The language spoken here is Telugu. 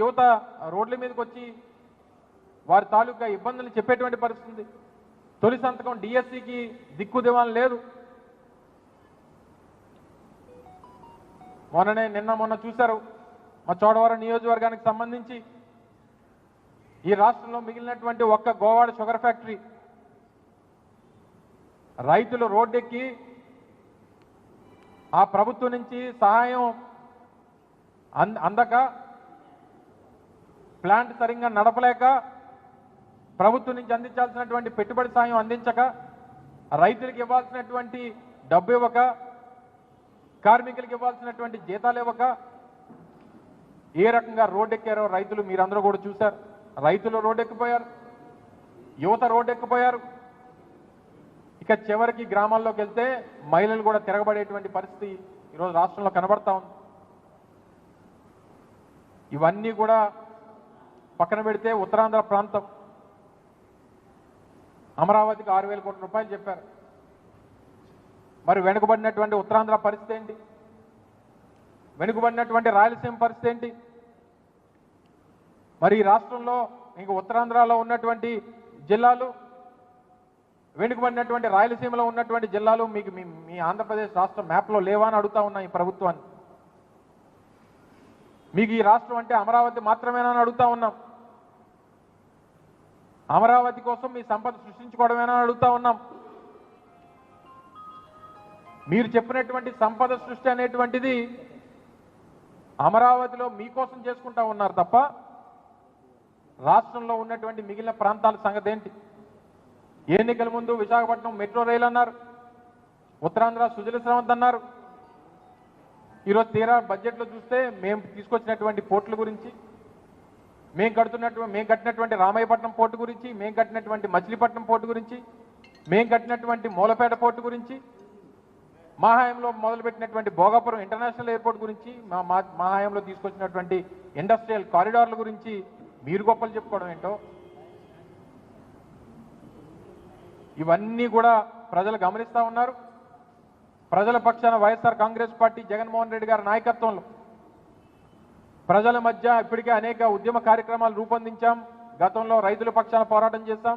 యువత రోడ్ల మీదకి వచ్చి వారి తాలూకా ఇబ్బందులు చెప్పేటువంటి పరిస్థితి తొలి సంతకం డిఎస్సికి దిక్కు దివాన్ లేదు. మొన్ననే నిన్న మొన్న చూశారు. మా చోడవరం నియోజకవర్గానికి సంబంధించి ఈ రాష్ట్రంలో మిగిలినటువంటి ఒక్క గోవాడ షుగర్ ఫ్యాక్టరీ రైతులు రోడ్డెక్కి ఆ ప్రభుత్వం నుంచి సహాయం అందక ప్లాంట్ సరిగ్గా నడపలేక ప్రభుత్వం నుంచి అందించాల్సినటువంటి పెట్టుబడి సాయం అందించక రైతులకు ఇవ్వాల్సినటువంటి డబ్బు ఇవ్వక కార్మికులకు ఇవ్వాల్సినటువంటి జీతాలు ఇవ్వక ఏ రకంగా రోడ్డెక్కారో రైతులు మీరందరూ కూడా చూశారు. రైతులు రోడ్డెక్కిపోయారు యువత రోడ్డెక్కిపోయారు. ఇక చివరికి గ్రామాల్లోకి వెళ్తే మహిళలు కూడా తిరగబడేటువంటి పరిస్థితి ఈరోజు రాష్ట్రంలో కనబడతా ఉంది. ఇవన్నీ కూడా పక్కన పెడితే ఉత్తరాంధ్ర ప్రాంతం. అమరావతికి ఆరు వేల కోట్ల రూపాయలు చెప్పారు. మరి వెనుకబడినటువంటి ఉత్తరాంధ్ర పరిస్థితి ఏంటి? వెనుకబడినటువంటి రాయలసీమ పరిస్థితి ఏంటి? మరి ఈ రాష్ట్రంలో ఇంక ఉత్తరాంధ్రలో ఉన్నటువంటి జిల్లాలు వెనుకబడినటువంటి రాయలసీమలో ఉన్నటువంటి జిల్లాలు మీకు మీ మీ ఆంధ్రప్రదేశ్ రాష్ట్ర మ్యాప్లో లేవా అని అడుగుతా ఉన్నాయి ఈ ప్రభుత్వాన్ని. మీకు ఈ రాష్ట్రం అంటే అమరావతి మాత్రమేనా అడుగుతా ఉన్నాం. అమరావతి కోసం మీ సంపద సృష్టించుకోవడమేనా అడుగుతా ఉన్నాం. మీరు చెప్పినటువంటి సంపద సృష్టి అనేటువంటిది అమరావతిలో మీకోసం చేసుకుంటా ఉన్నారు తప్ప రాష్ట్రంలో ఉన్నటువంటి మిగిలిన ప్రాంతాల సంగతి ఏంటి? ఎన్నికల ముందు విశాఖపట్నం మెట్రో రైలు అన్నారు ఉత్తరాంధ్ర సుజల శ్రవంత్ అన్నారు ఈరోజు తీరా బడ్జెట్లో చూస్తే మేము తీసుకొచ్చినటువంటి పోర్టుల గురించి మేము కడుతున్నటువంటి మేము కట్టినటువంటి రామాయపట్నం పోర్టు గురించి మేము కట్టినటువంటి మచిలీపట్నం పోర్టు గురించి మేము కట్టినటువంటి మూలపేట పోర్టు గురించి మా మొదలుపెట్టినటువంటి భోగాపురం ఇంటర్నేషనల్ ఎయిర్పోర్ట్ గురించి మా మా- మా తీసుకొచ్చినటువంటి ఇండస్ట్రియల్ కారిడార్ల గురించి మీరు గొప్పలు చెప్పుకోవడం ఏంటో? ఇవన్నీ కూడా ప్రజలు గమనిస్తా ఉన్నారు. ప్రజల పక్షాన వైఎస్ఆర్ కాంగ్రెస్ పార్టీ జగన్మోహన్ రెడ్డి గారి నాయకత్వంలో ప్రజల మధ్య ఇప్పటికే అనేక ఉద్యమ కార్యక్రమాలు రూపొందించాం. గతంలో రైతుల పక్షాన పోరాటం చేశాం.